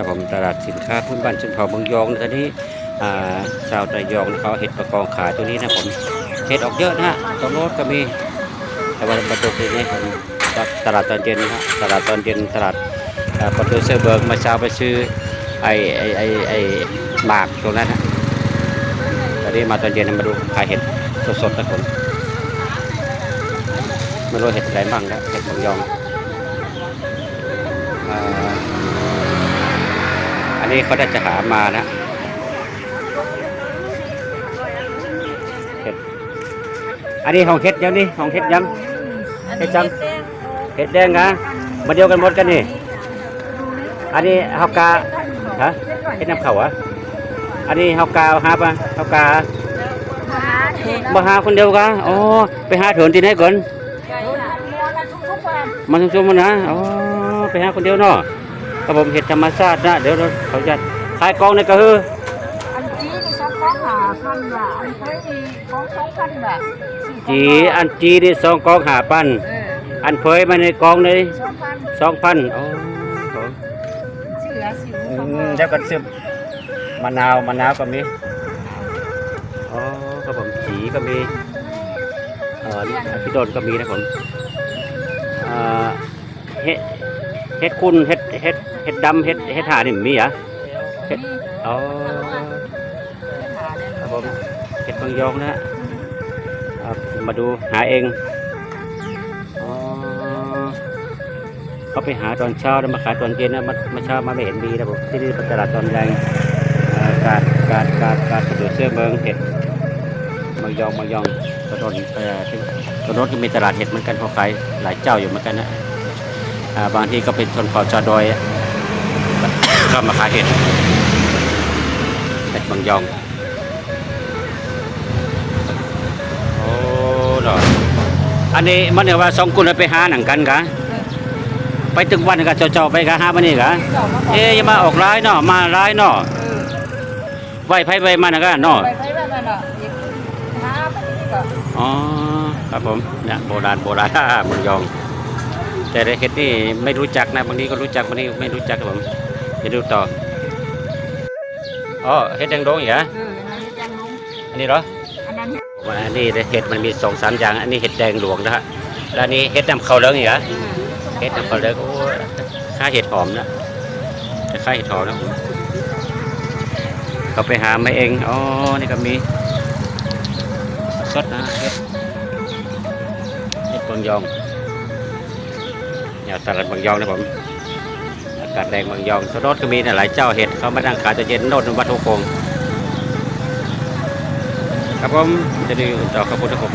ครับผมตลาดสินค้าพื้นบ้านชนเผ่าเมืองยองตอนนี้ชาวระยองเขาเห็ดประกองขายตัวนี้นะผมเห็ดออกเยอะนะฮะตรงโน้นก็มีต่ว่ามาดูตรงนี้ผมตลาดตอนเย็นนะฮะตลาดตอนเย็นตลาดปรดิวเซอร์เบิร์กมาเช้าไปซื้อไอ้ไอ้ไอ้ไอ้หมากตรงนั้นนะตอนนี้มาตอนเย็นมาดูขายเห็ดสดๆนะผมไม่รู้เห็ดอะไรบ้างนะเห็ดเมืองยองอ่า นนี้เขาได้จะหามานะเห็ดอันนี้ของเห็ดยังนี่ของเห็ดยังเฮ็ดจังเห็ดแดงนะมาเดียวกันหมดกันนี่ อันนี้เฮากาฮะเห็ดน้ำเขาวอะอันนี้เฮากาหาปะเฮากามาหาคนเดียวกันอ๋อไปหาเถินที่ไหนก่อนมาชุ่มๆมันนะอ๋อไปหาคนเดียวเนาะ ครับผมเห็ดธรรมชาตินะ เดี๋ยวเราเขาจะขายกองในกระฮือ อันจีนี่ชอบก้องหาพันว่ะอันเคยมีก้องสองพันว่ะสี่จีอันจีนี่สองกองหาปัน เอออันเผยมาในกองเลยสองพันสองพันอ๋อเสือสิวอืเขามมาเดี๋ยวกันซึมมะนาวมะนาวก็มีอ๋อครับผมจีก็มีเอ่อพี่โดนก็มีนะผมอ่าเฮ็ด เฮ็ดคุณเฮ็ดเฮ็ดเฮ็ดดำเฮ็ดเฮ็ดหานี่มีเหรอเฮ็ดอ๋อครับผมเฮ็ดบางยองนะฮะอ่ามาดูหาเองอ๋อเขาไปหาตอนเช้าแล้วมาขายตอนเย็นนะมามาเช้ามาไม่เห็นมีนะผมที่นี่เป็นตลาดตอนแรงอ่าการการการการกระโดดเสื้อเมืองเห็ดบางยองบางยองกระโดดเอ่อที่กระโดดก็มีตลาดเห็ดเหมือนกันเขาขายหลายเจ้าอยู่เหมือนกันนะอ่า บางทีก็เป็นชนเผ่าชาวดอยก็มาขายเห็ดเห็ดบางยองโอ้ดอกอันนี้มันเนี่ยว่าสองคนไปหาหนังกันกะไปตึกวันกะเจ้าๆไปกะหามันนี่กะเอ๊ยอย่ามาออกร้ายเนาะมาร้ายเนาะไหวไผไปมันนะกะเนาะไปไปไปนั่นอะอีกหาไปนี่ก็อ๋อครับผมเนี่ยโบราณโบราณเมืองยอง แต่เห็ดนี่ไม่รู้จักนะบางทีก็รู้จักบางทีไม่รู้จักครับผมจะดูต่ออ๋อเห็ดแดงดงเหรออันนั้นจังลุงอันนี้เหรออันนั้นอันนี้เห็ดมันมีสองสามอย่าง อันนี้เห็ดแดงหลวงนะฮะแล้วนี้เห็ดน้ำเขาเลืองอีกเหรอเห็ดน้ำเขาเลืองโอ้ค่าเห็ดหอมนะจะค่าเห็ดหอมนะเขาไปหามาเองอ๋อนี่ก็มีสดนะเห็ดเห็ดบางยอง ยาตลาดบางยองนะผมอากาศแดงบางยองสรถก็มีนะหลายเจ้าเห็ดเขามาดังขายตัวเย็นโนดวัดโทโคงครับผมจะดูต่อขอบคุณครับผม